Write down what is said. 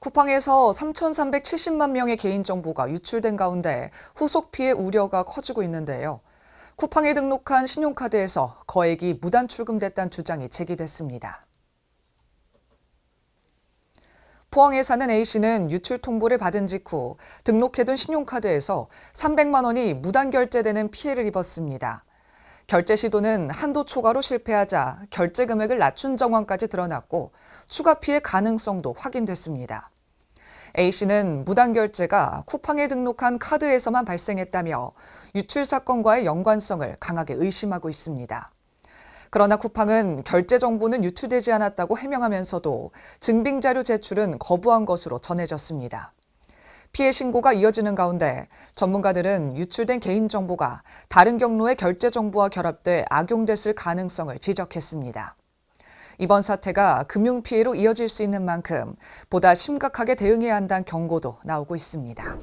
쿠팡에서 3,370만 명의 개인정보가 유출된 가운데 후속 피해 우려가 커지고 있는데요. 쿠팡에 등록한 신용카드에서 거액이 무단 출금됐다는 주장이 제기됐습니다. 포항에 사는 A씨는 유출 통보를 받은 직후 등록해둔 신용카드에서 300만 원이 무단 결제되는 피해를 입었습니다. 결제 시도는 한도 초과로 실패하자 결제 금액을 낮춘 정황까지 드러났고 추가 피해 가능성도 확인됐습니다. A씨는 무단 결제가 쿠팡에 등록한 카드에서만 발생했다며 유출 사건과의 연관성을 강하게 의심하고 있습니다. 그러나 쿠팡은 결제 정보는 유출되지 않았다고 해명하면서도 증빙 자료 제출은 거부한 것으로 전해졌습니다. 피해 신고가 이어지는 가운데 전문가들은 유출된 개인정보가 다른 경로의 결제 정보와 결합돼 악용됐을 가능성을 지적했습니다. 이번 사태가 금융 피해로 이어질 수 있는 만큼 보다 심각하게 대응해야 한다는 경고도 나오고 있습니다.